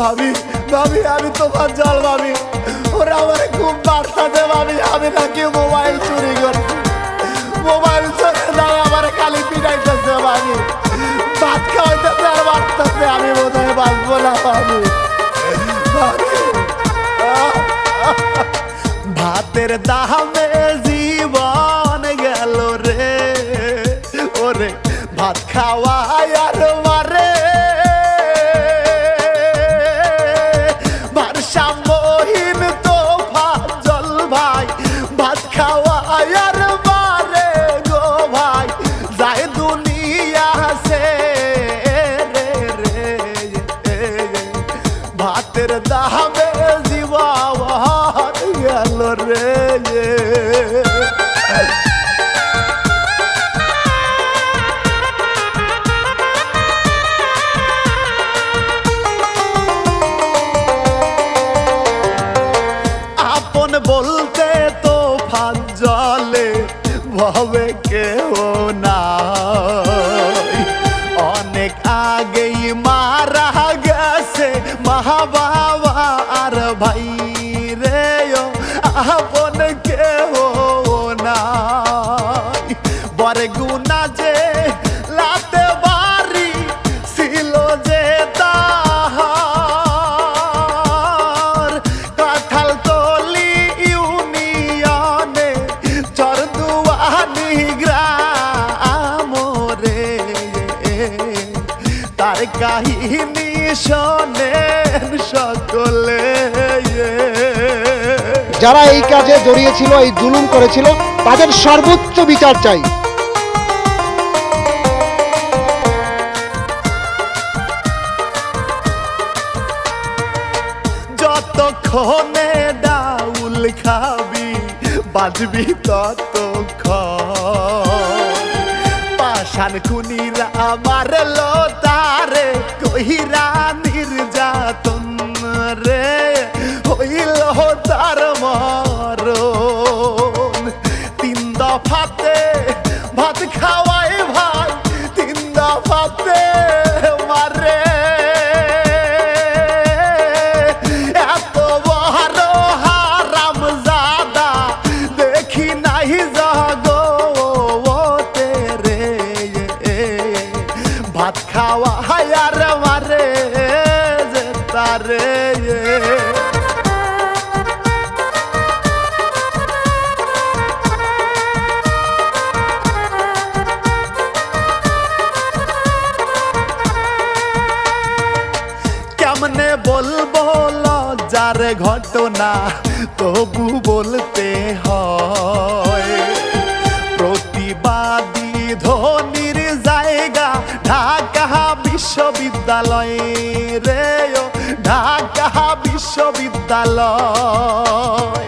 ভাবি ভাবি, আমি তোমার জল ভাবি। ওরা আমার খুব বার্তা দে ভাবি, আমি নাকি মোবাইল চুরি করছি মোবাইল চুরি দাও আমার খালি পিটাইতেছে ভাবি। ভাত খাওয়াইতেছে আর বাড়তেছে আমি বোধ হয় বাঁচবো না ভাবি। ভাতের দামে એવો ના. যারা এই কাজে জড়িয়েছিল, এই জুলুম করেছিল, তাদের সর্বোচ্চ বিচার চাই। যতক্ষণে ডাউল খাবি, বাজবি ততক্ষণ। পাশান খুনিরা মারলো তারে কহিরা নির্যাতন। ঘটনা তবু বলতে হয়। প্রতিবাদী ধনির জায়গা ঢাকা বিশ্ববিদ্যালয় রে ঢাকা বিশ্ববিদ্যালয়।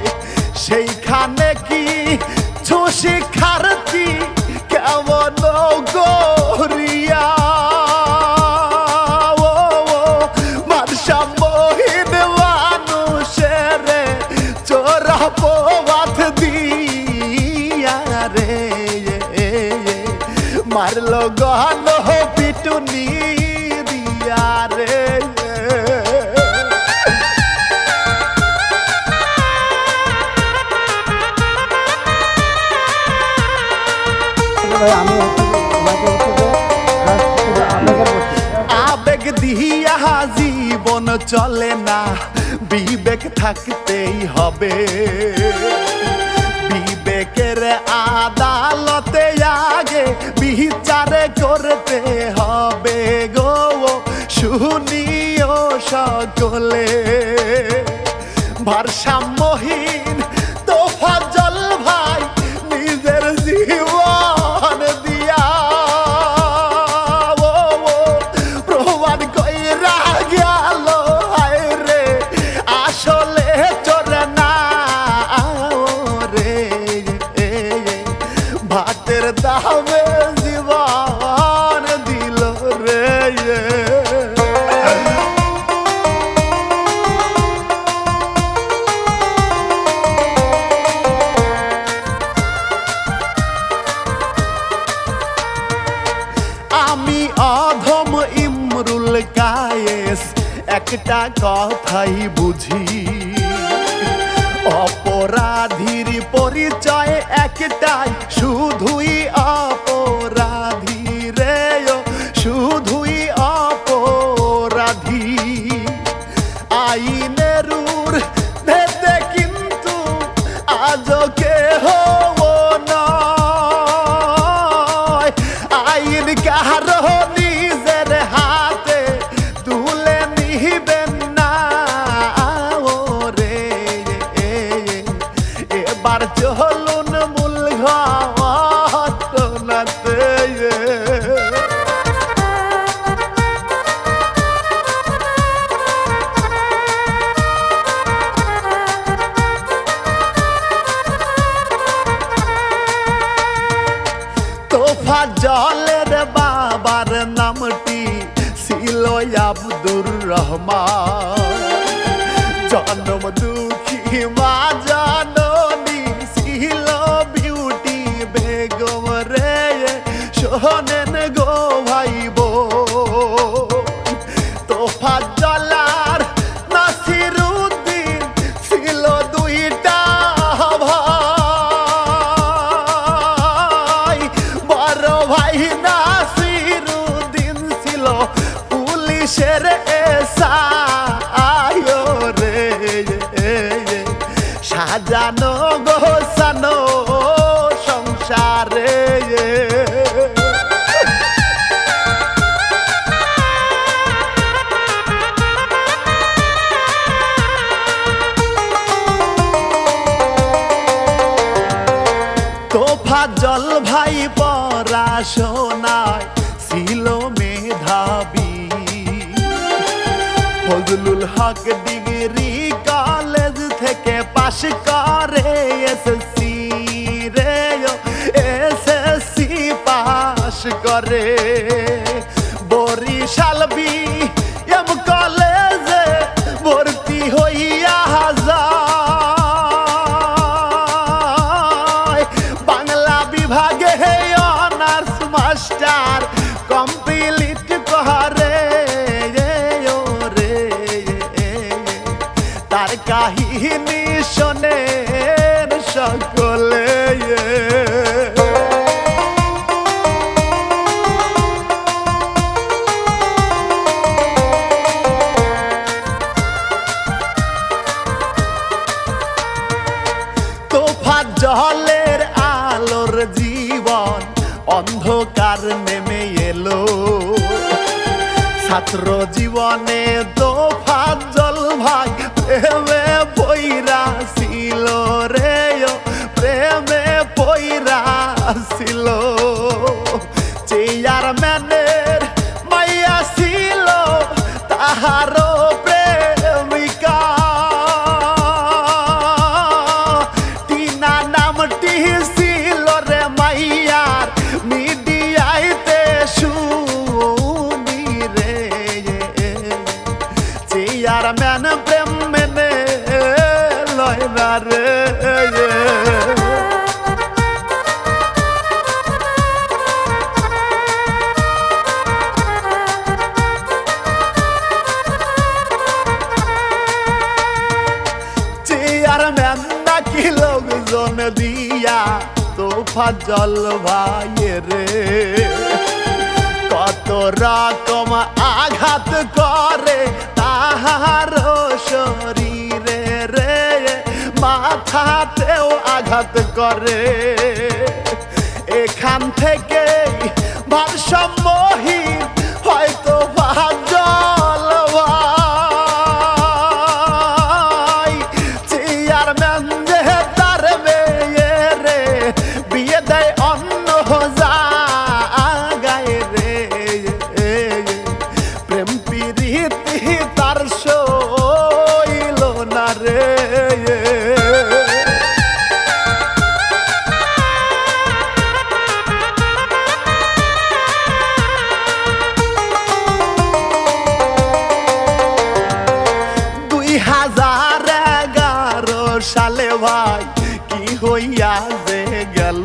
চলে না, বিবেক থাকতেই হবে। বিবেকের আদালতে আগে বিচারে করতে হবে গো শুনিও সকলে। ভারসাম্যহীন তো ফজল একটা কথাই বুঝি। অপরাধীর পরিচয় একটাই শুধুই hot পড়াশোনায় ছিল মেধাবী। ফজলুল হক ডিগ্রি কলেজ থেকে পাশ করে এসএসসি রে এসএসসি পাশ করে। বরিশাল বি কাজল ভাইরে কত রকম আঘাত করে তাহার শরীরে রে। মাথাতেও আঘাত করে। এখান থেকে ভারসাম্যহীন আসে গেল।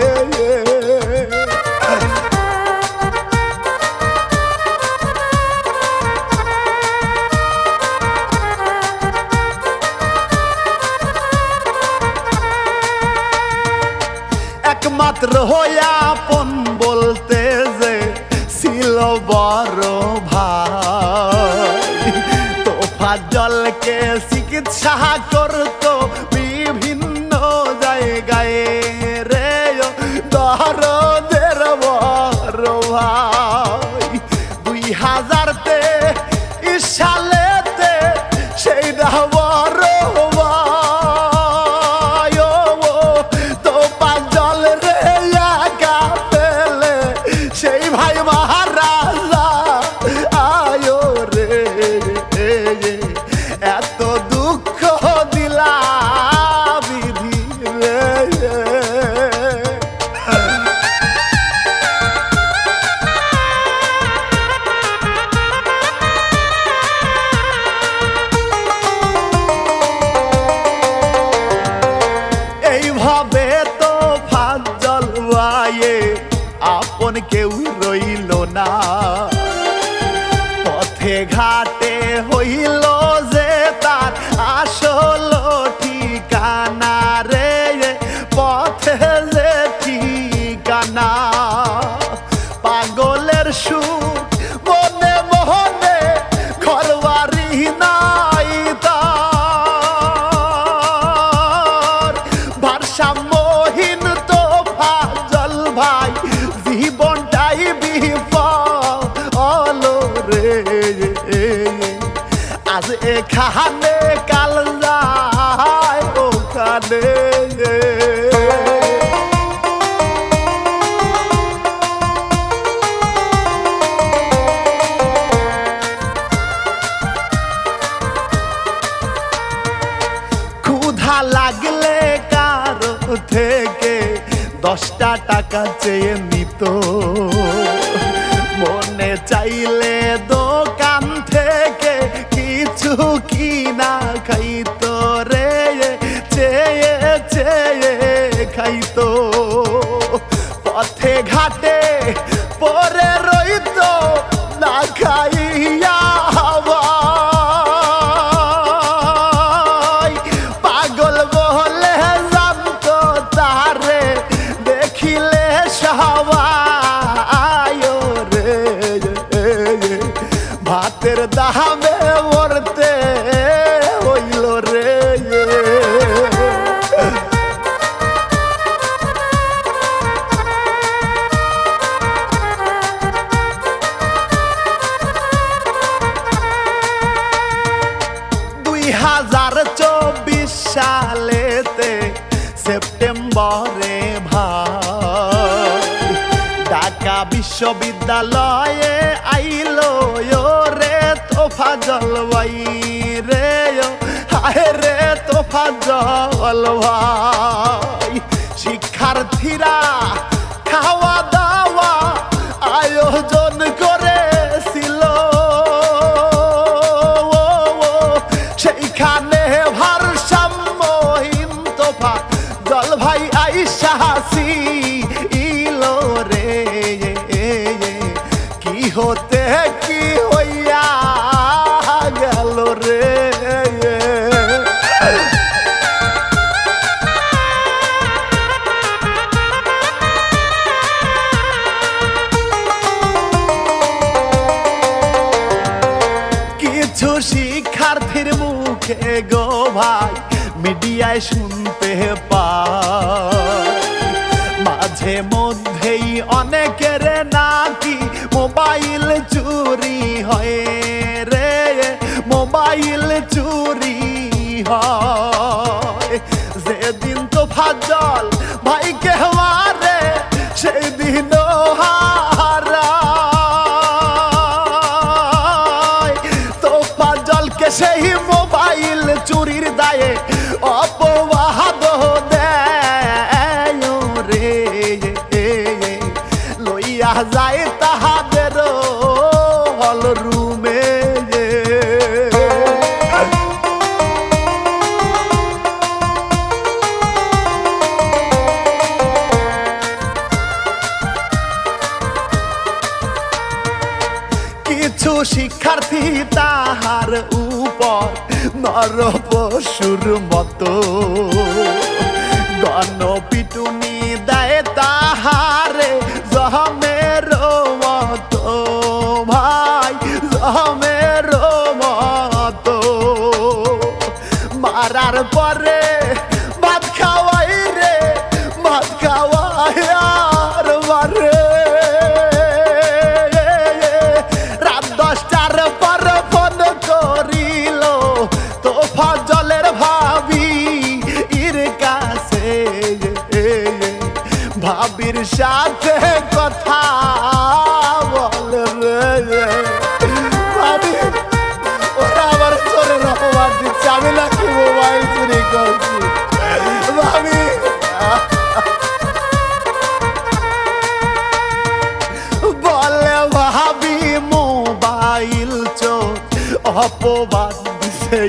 বড় ভাই। তোফা জলকে চিকিৎসা করতো বিভিন্ন জায়গায়। সাম্যহীন তো ভাজল ভাই জীবনটাই বিপদ অলো রে। আজ এখানে caí todo হাজার চব্বিশ সালেতে সেপ্টেম্বরে ভাই ঢাকা বিশ্ববিদ্যালয়ে আইলো রে তোফা জলবাই রে হায় রে তোফা জলবাই। শিক্ষার্থীরা চুরি হয়। যেদিন তো ভাজল ভাই কে সেই দিন হারায়। তো ভাজলকে সেই আর পশুর মতো। গান পিটুনি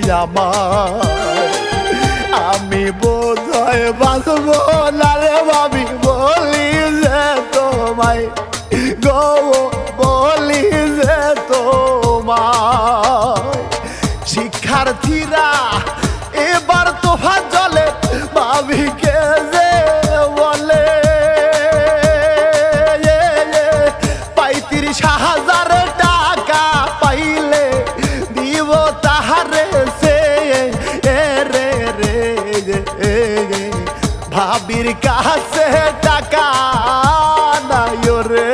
আমার। কাছে টাকা নাই রে।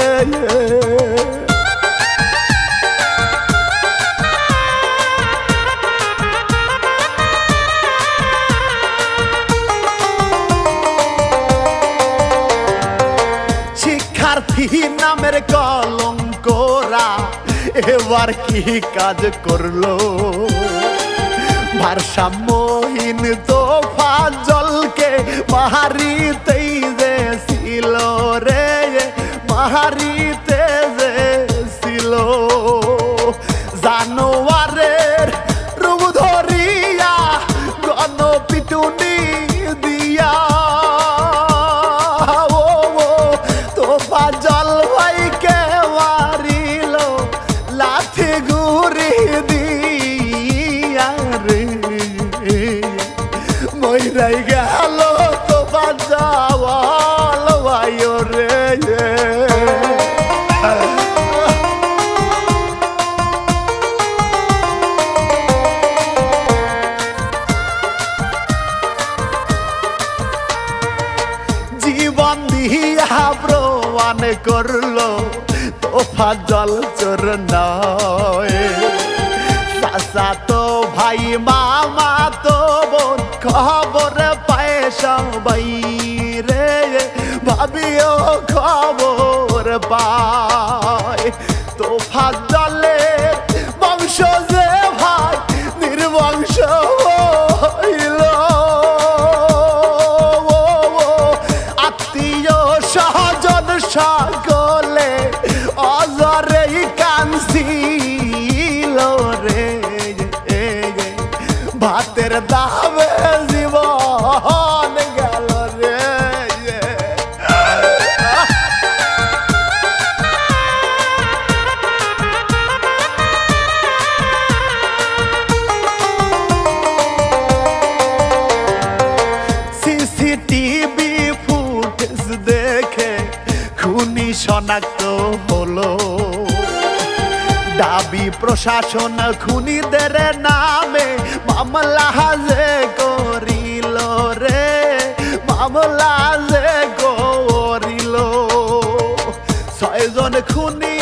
শিক্ষার্থী নামের কলঙ্করা এবার কি কাজ করল? ভারসাম্যহীন তো মাহারিতেই যে ছিল রে মাহারিতে দিয়া ব্রোয়ান করল, তোফা জল চোর নয়। চাষা তো ভাই, মামা তো বোন, খবর পায় সবাই রে। ভাবিও খবর পায়, তোফা জলে দাবে জীবন গেল সিসিটিভি দেখে খুনি শনাক্ত হলো। দাবি প্রশাসন খুনিদের না খুনি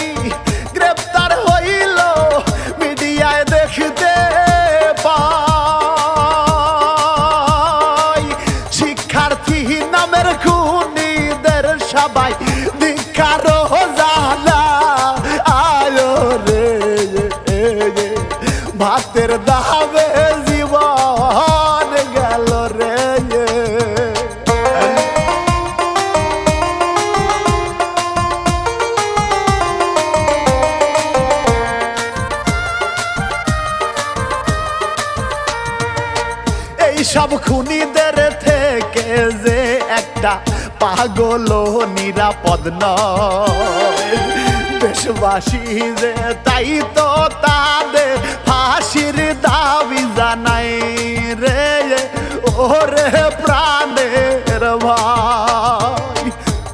গ্রেপ্তার হইল মিডিয়ায় দেখতে পাই। শিক্ষার্থী নামের খুনিদের সবাই ধিকার জানা আয়ো রে ভাতের দাবে পাগল নিরাপদ নয়। দেশবাসী যে তাই তো তাদের ফাঁসির দাবি জানাই রে। ওরে প্রাণের ভাই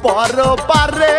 পর পারে